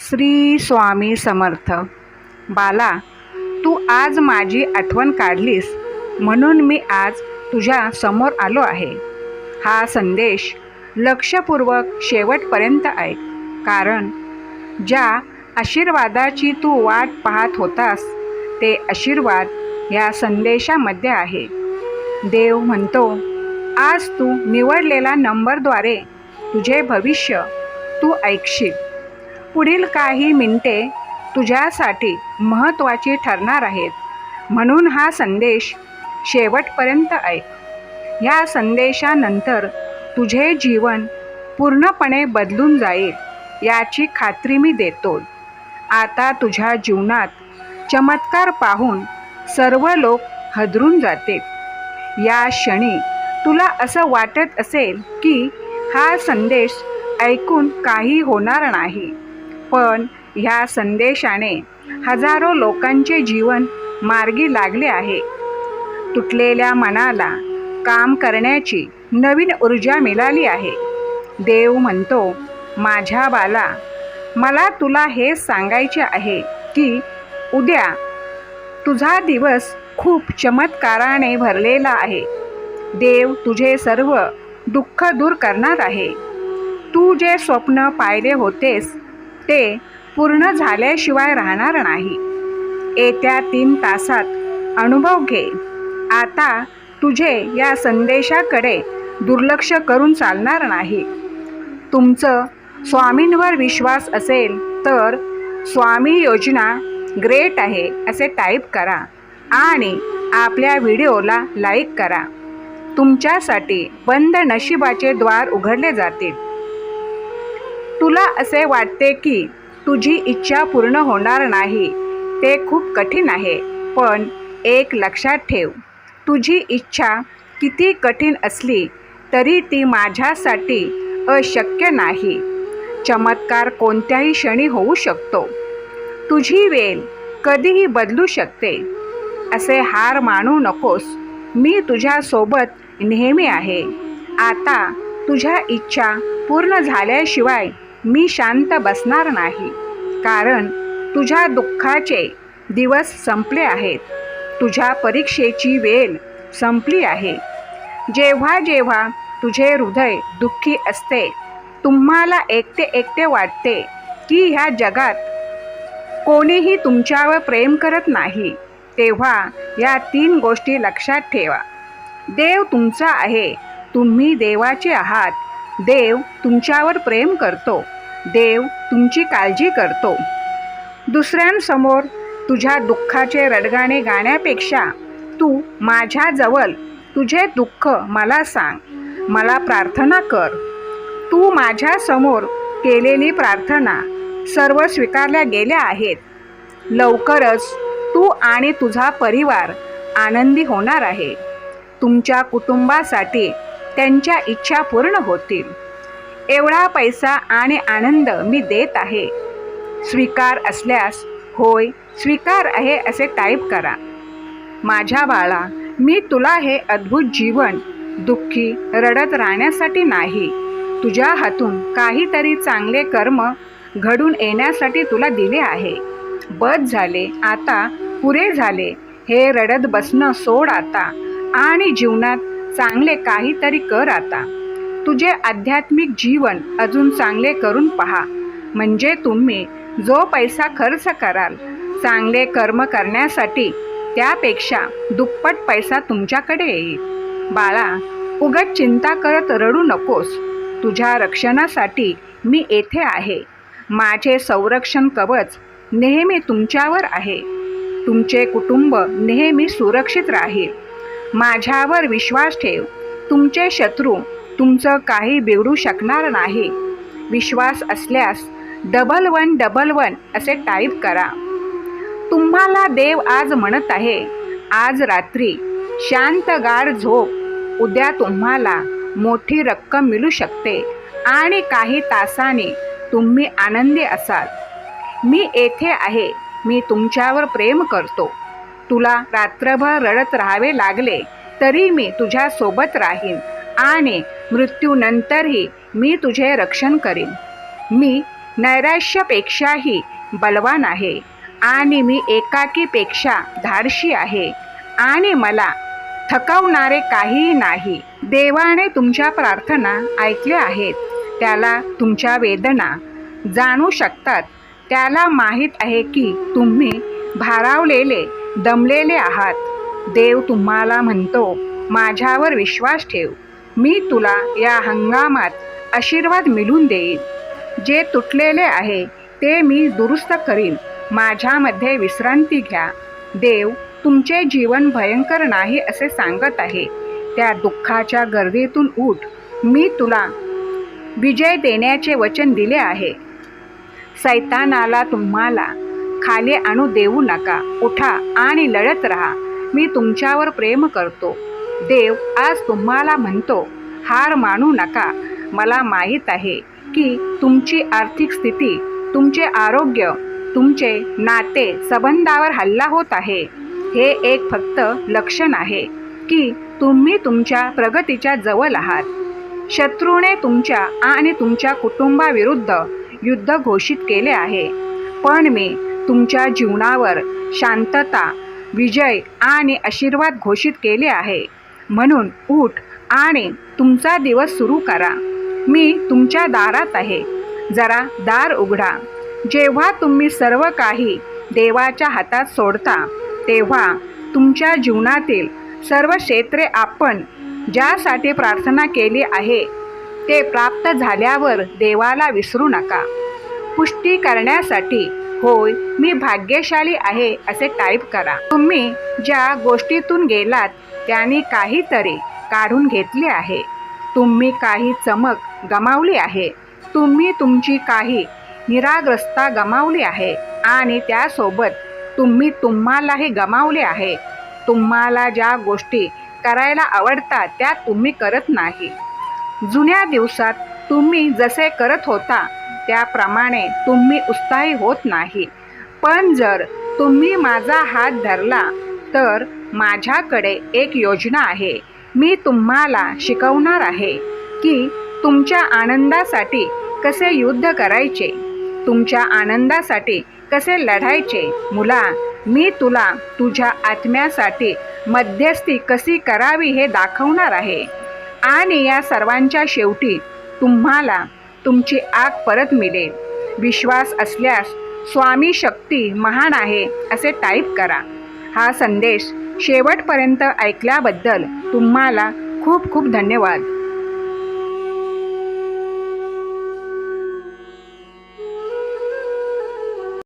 श्री स्वामी समर्थ. बाला तू आज माझी आठवण काढलीस म्हणून मी आज तुझ्या समोर आलो आहे. हा संदेश लक्षपूर्वक शेवटपर्यंत ऐक कारण ज्या आशीर्वादाची तू वाट पाहत होतास ते आशीर्वाद या संदेशामध्ये आहे. देव म्हणतो आज तू निवडलेला नंबरद्वारे तुझे भविष्य तू ऐकशील. पुढील काही मिनटे तुझ्यासाठी महत्त्वाची ठरणार आहेत. म्हणून हा संदेश शेवटपर्यंत ऐक. या संदेशानंतर तुझे जीवन पूर्णपणे बदलून जाईल याची खात्री मी देतो. आता तुझ्या जीवनात चमत्कार पाहून सर्व लोक हदरून जाते या क्षणी तुला असं वाटत असेल की हा संदेश ऐकून काही होणार नाही. पण ह्या संदेशाने हजारो लोकांचे जीवन मार्गी लागले आहे. तुटलेल्या मनाला काम करण्याची नवीन ऊर्जा मिळाली आहे. देव म्हणतो माझ्या बाला मला तुला हे सांगायचे आहे की उद्या तुझा दिवस खूप चमत्काराने भरलेला आहे. देव तुझे सर्व दुःख दूर करणार आहे. तू जे स्वप्न पाहिले होतेस ते पूर्ण झाल्याशिवाय राहणार नाही. येत्या तीन तासात अनुभव घे. आता तुझे या संदेशाकडे दुर्लक्ष करून चालणार नाही. तुमचं स्वामींवर विश्वास असेल तर स्वामी योजना ग्रेट आहे असे टाईप करा आणि आपल्या व्हिडिओला लाईक करा. तुमच्यासाठी बंद नशिबाचे द्वार उघडले जातील. तुला असे वाटते की तुझी इच्छा पूर्ण होणार नाही ते खूप कठीण आहे. पण एक लक्षात ठेव तुझी इच्छा किती कठीण असली तरी ती माझ्यासाठी अशक्य नाही. चमत्कार कोणत्याही क्षणी होऊ शकतो. तुझी वेळ कधीही बदलू शकते. असे हार मानू नकोस. मी तुझ्यासोबत नेहमी आहे. आता तुझ्या इच्छा पूर्ण झाल्याशिवाय मी शांत बसणार नाही. कारण तुझ्या दुःखाचे दिवस संपले आहेत. तुझ्या परीक्षेची वेळ संपली आहे. जेव्हा जेव्हा तुझे हृदय दुःखी असते तुम्हाला एकटे एकटे वाटते की ह्या जगात कोणीही तुमच्यावर प्रेम करत नाही तेव्हा या तीन गोष्टी लक्षात ठेवा. देव तुमचा आहे तुम्ही देवाचे आहात. देव तुमच्यावर प्रेम करतो. देव तुमची काळजी करतो. दुसऱ्यांसमोर तुझ्या दुःखाचे रडगाणे गाण्यापेक्षा तू माझ्याजवळ तुझे दुःख मला सांग. मला प्रार्थना कर. तू माझ्यासमोर केलेली प्रार्थना सर्व स्वीकारल्या गेल्या आहेत. लवकरच तू आणि तुझा परिवार आनंदी होणार आहे. तुमच्या कुटुंबासाठी त्यांच्या इच्छा पूर्ण होतील. एवढा पैसा आणि आनंद मी देत आहे. स्वीकार असल्यास होय स्वीकार आहे असे टाईप करा. माझ्या बाळा मी तुला हे अद्भुत जीवन दुःखी रडत राहण्यासाठी नाही. तुझ्या हातून काहीतरी चांगले कर्म घडून येण्यासाठी तुला दिले आहे. बस झाले आता पुरे झाले. हे रडत बसणं सोड आता. आणि जीवनात चांगले काहीतरी कर आता. तुझे आध्यात्मिक जीवन अजून चांगले करून पहा. म्हणजे तुम्ही जो पैसा खर्च कराल चांगले कर्म करण्यासाठी त्यापेक्षा दुप्पट पैसा तुमच्याकडे येईल. बाळा उगत चिंता करत रडू नकोस. तुझ्या रक्षणासाठी मी येथे आहे. माझे संरक्षण कवच नेहमी तुमच्यावर आहे. तुमचे कुटुंब नेहमी सुरक्षित राहील. माझ्यावर विश्वास ठेव. तुमचे शत्रू तुमचं काही बिघडू शकणार नाही. विश्वास असल्यास डबल वन डबल वन असे टाईप करा. तुम्हाला देव आज म्हणत आहे आज रात्री शांत गाढ झोप. उद्या तुम्हाला मोठी रक्कम मिळू शकते आणि काही तासाने तुम्ही आनंदी असाल. मी येथे आहे मी तुमच्यावर प्रेम करतो. तुला रात्रभर रडत राहावे लागले तरी मी तुझ्यासोबत राहीन आणि मृत्यूनंतरही मी तुझे रक्षण करीन. मी नैराश्यपेक्षाही बलवान आहे आणि मी एकाकीपेक्षा धाडशी आहे आणि मला थकवणारे काहीही नाही. देवाने तुमच्या प्रार्थना ऐकल्या आहेत त्याला तुमच्या वेदना जाणू शकतात. त्याला माहीत आहे की तुम्ही भारावलेले दमलेले आहात. देव तुम्हाला म्हणतो माझ्यावर विश्वास ठेव. मी तुला या हंगामात आशीर्वाद मिळून देईन. जे तुटलेले आहे ते मी दुरुस्त करीन. माझ्यामध्ये विश्रांती घ्या. देव तुमचे जीवन भयंकर नाही असे सांगत आहे. त्या दुःखाच्या गर्दीतून उठ. मी तुला विजय देण्याचे वचन दिले आहे. सैतानाला तुम्हाला खाली आणू देऊ नका. उठा आणि लढत राहा. मी तुमच्यावर प्रेम करतो. देव आज तुम्हाला म्हणतो हार मानू नका. मला माहीत आहे की तुमची आर्थिक स्थिती तुमचे आरोग्य तुमचे नाते संबंधावर हल्ला होत आहे. हे एक फक्त लक्षण आहे की तुम्ही तुमच्या प्रगतीच्या जवळ आहात. शत्रूने तुमच्या आणि तुमच्या कुटुंबाविरुद्ध युद्ध घोषित केले आहे. पण मी तुमच्या जीवनावर शांतता विजय आणि आशीर्वाद घोषित केले आहे. म्हणून उठ आणि तुमचा दिवस सुरू करा. मी तुमच्या दारात आहे. जरा दार उघडा. जेव्हा तुम्ही सर्व काही देवाच्या हातात सोडता तेव्हा तुमच्या जीवनातील सर्व क्षेत्रे आपण ज्यासाठी प्रार्थना केली आहे ते प्राप्त झाल्यावर देवाला विसरू नका. पुष्टी करण्यासाठी होय मी भाग्यशाली आहे असे टाईप करा. तुम्ही ज्या गोष्टीतून गेलात त्यांनी काहीतरी काढून घेतले आहे. तुम्ही काही चमक गमावली आहे. तुम्ही तुमची काही निराग्रस्ता गमावली आहे. आणि त्यासोबत तुम्ही तुम्हालाही गमावले आहे. तुम्हाला ज्या गोष्टी करायला आवडतात त्या तुम्ही करत नाही. जुन्या दिवसात तुम्ही जसे करत होता त्याप्रमाणे तुम्ही उत्साही होत नाही. पण जर तुम्ही माझा हात धरला तर माझ्याकडे एक योजना आहे. मी तुम्हाला शिकवणार आहे की तुमच्या आनंदासाठी कसे युद्ध करायचे तुमच्या आनंदासाठी कसे लढायचे. मुला मी तुला तुझ्या आत्म्यासाठी मध्यस्थी कशी करावी हे दाखवणार आहे. आणि या सर्वांच्या शेवटी तुम्हाला तुमची आग परत मिळेल विश्वास असल्यास स्वामी शक्ती महान आहे असे टाईप करा. हा संदेश शेवटपर्यंत ऐकल्याबद्दल तुम्हाला खूप खूप धन्यवाद.